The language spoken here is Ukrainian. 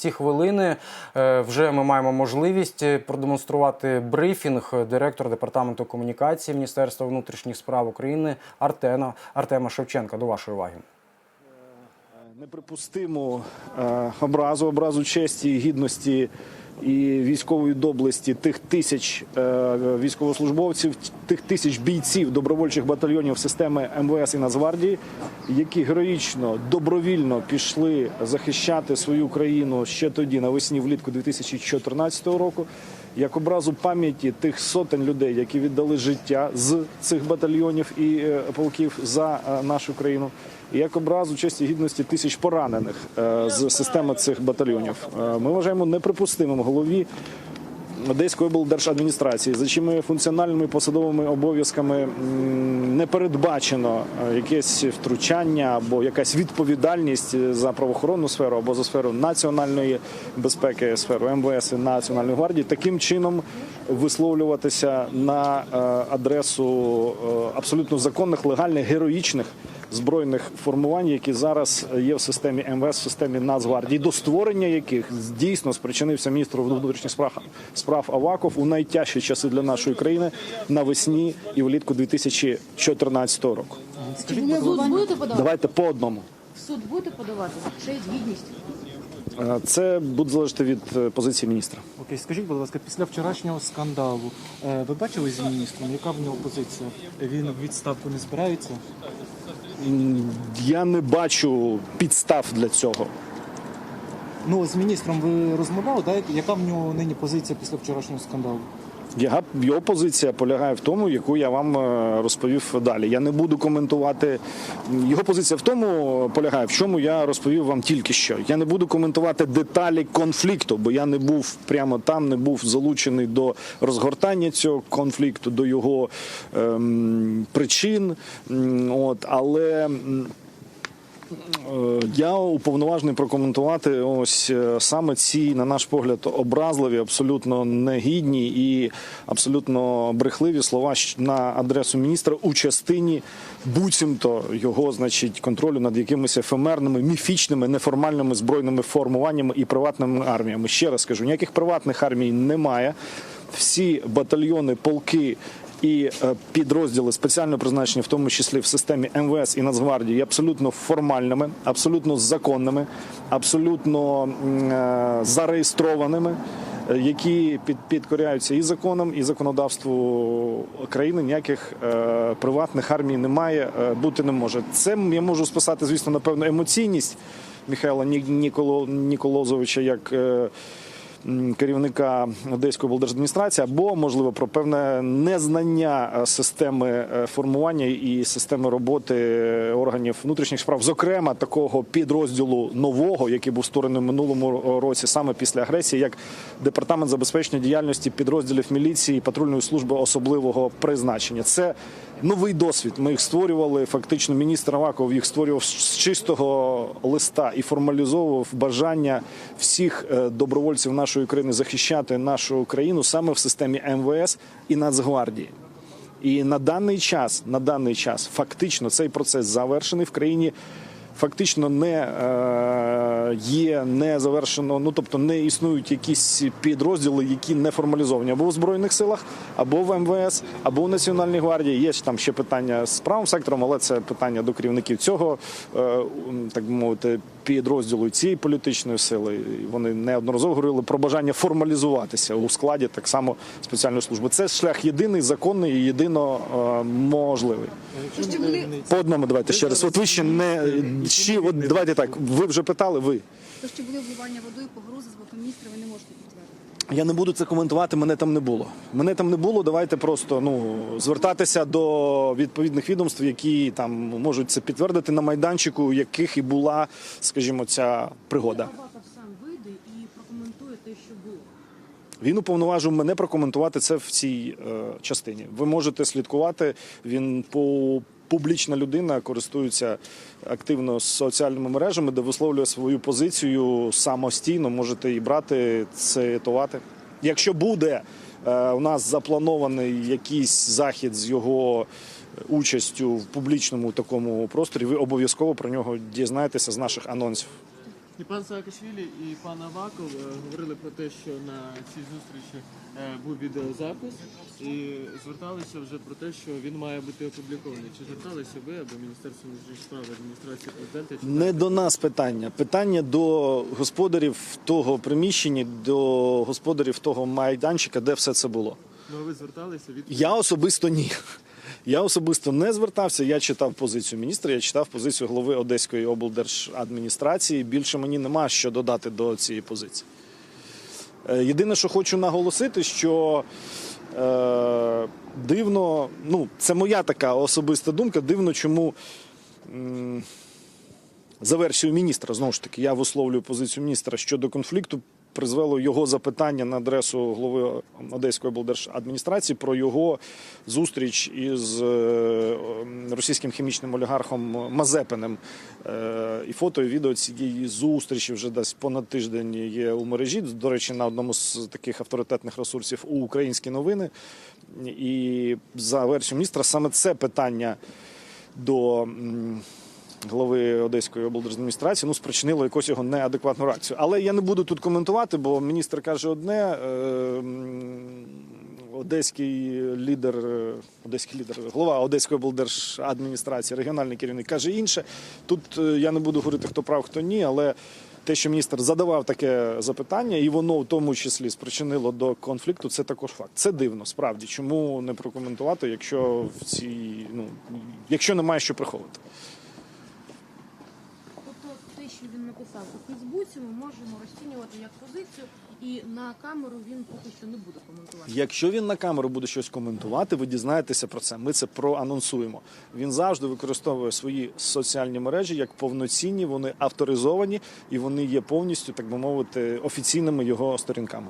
ці хвилини е, вже ми маємо можливість е, продемонструвати брифінг директора департаменту комунікації Міністерства внутрішніх справ України Артена Артема Шевченка. До вашої уваги. Е, образу, образу честі, і гідності і військової доблесті тих тисяч е, військовослужбовців, тих тисяч бійців добровольчих батальйонів системи МВС і Нацгвардії, які героїчно, добровільно пішли захищати свою країну ще тоді, навесні влітку 2014 року. Як образу пам'яті тих сотень людей, які віддали життя з цих батальйонів і е, полків за е, нашу країну, і як образу честі гідності тисяч поранених е, з системи цих батальйонів. Ми вважаємо неприпустимим голові Одеської облдержадміністрації, за чими функціональними посадовими обов'язками не передбачено е, якесь втручання або якась відповідальність за правоохоронну сферу або за сферу національної безпеки, сферу МВС і Національної гвардії, таким чином висловлюватися на е, адресу е, абсолютно законних, легальних, героїчних збройних формувань, які зараз є в системі МВС, в системі Нацгвардії, до створення яких дійсно спричинився міністр внутрішніх справ справ Аваков у найтяжчі часи для нашої країни навесні і влітку 2014 року. Скажіть, будете подавати? Давайте по одному. В суд будете подавати? Честь, гідність. Е, Це буде залежати від е, позиції міністра. Окей, скажіть, будь ласка, після вчорашнього скандалу е, ви бачили з міністром, яка в нього позиція? Він в відставку не збирається? Я не бачу підстав для цього. Ну, з міністром ви розмовляли, так? Яка в нього нині позиція після вчорашнього скандалу? Його, позиція полягає в тому, яку я вам е, розповів далі. Я не буду коментувати. Його позиція в тому полягає, в чому я розповів вам тільки що. Я не буду коментувати деталі конфлікту, бо я не був прямо там, не був залучений до розгортання цього конфлікту, до його ем, причин. От, але. Я уповноважений прокоментувати ось е, саме ці, на наш погляд, образливі, абсолютно негідні і абсолютно брехливі слова на адресу міністра у частині буцімто його, значить, контролю над якимись ефемерними, міфічними, неформальними збройними формуваннями і приватними арміями. Ще раз кажу, ніяких приватних армій немає. Всі батальйони, полки і е, підрозділи спеціально призначені, в тому числі в системі МВС і Нацгвардії, є абсолютно формальними, абсолютно законними, абсолютно е, зареєстрованими. е, Які під, підкоряються і законам, і законодавству країни ніяких приватних армій немає, бути не може. Це я можу списати, звісно, напевно, емоційність Михайла Ні- Ніколо, Ніколозовича як е, керівника Одеської облдержадміністрації, або можливо про певне незнання е, системи е, формування і системи роботи е, органів внутрішніх справ, зокрема такого підрозділу нового, який був створений минулому році, саме після агресії, як департамент забезпечення діяльності підрозділів міліції і патрульної служби особливого призначення. Це новий досвід. Ми їх створювали. Фактично, міністр Аваков їх створював з чистого листа і формалізовував бажання всіх добровольців нашої країни захищати нашу країну саме в системі МВС і Нацгвардії. І на даний час, на даний час, фактично цей процес завершений в країні. Фактично не е, є не завершено, ну тобто не існують якісь підрозділи, які не формалізовані або в збройних силах, або в МВС, або в Національній гвардії. Є там ще питання з правим сектором, але це питання до керівників цього е, так би мовити підрозділу цієї політичної сили. Вони неодноразово говорили про бажання формалізуватися у складі так само спеціальної служби. Це шлях єдиний, законний і єдино е, можливий. По одному давайте ще раз. От ви ще не ще, от давайте так. Ви вже питали. Ви то, що були вливання водою, погрози з боку міністра, ви не можете підтвердити. Я не буду це коментувати. Мене там не було. Мене там не було. Давайте просто ну звертатися до відповідних відомств, які там можуть це підтвердити на майданчику, у яких і була, скажімо, ця пригода. Сам вийде і прокоментує те, що було. Він уповноважив мене прокоментувати це в цій е, частині. Ви можете слідкувати. Він по публічна людина користується активно соціальними мережами, де висловлює свою позицію самостійно. Можете і брати, цитувати. Якщо буде е, у нас запланований якийсь захід з його участю в публічному такому просторі, ви обов'язково про нього дізнаєтеся з наших анонсів. І пан Саакашвілі і пан Аваков е, говорили про те, що на цій зустрічі е, був відеозапис, і зверталися вже про те, що він має бути опублікований. Чи зверталися ви або Міністерство внутрішніх справ адміністрації президента? Чи Не до нас питання. Питання до господарів того приміщення, до господарів того майданчика, де все це було. ну а ви зверталися від Я особисто ні. Я особисто не звертався. Я читав позицію міністра, я читав позицію голови Одеської облдержадміністрації. Більше мені нема що додати до цієї позиції. Е, Єдине, що хочу наголосити, що е, дивно, ну, це моя така особиста думка, дивно, чому. м, За версією міністра, знову ж таки, я висловлюю позицію міністра щодо конфлікту. Призвело його запитання на адресу голови Одеської облдержадміністрації про його зустріч із е, російським хімічним олігархом Мазепиним. Е, І фото, і відео цієї зустрічі вже десь понад тиждень є у мережі. До речі, на одному з таких авторитетних ресурсів у українські новини. І за версією міністра саме це питання до. Голови Одеської облдержадміністрації ну спричинило якусь його неадекватну реакцію. Але я не буду тут коментувати, бо міністр каже одне. е, Одеський лідер, е, одеський лідер, голова Одеської облдержадміністрації, регіональний керівник каже інше. Тут е, я не буду говорити, хто прав, хто ні, але те, що міністр задавав таке запитання, і воно в тому числі спричинило до конфлікту, це також факт. Це дивно, справді. Чому не прокоментувати, якщо в цій ну якщо немає що приховувати. Що він написав у Фейсбуці, ми можемо розцінювати як позицію, і на камеру він поки що не буде коментувати. Якщо він на камеру буде щось коментувати, ви дізнаєтеся про це. Ми це проанонсуємо. Він завжди використовує свої соціальні мережі як повноцінні, вони авторизовані і вони є повністю, так би мовити, офіційними його сторінками.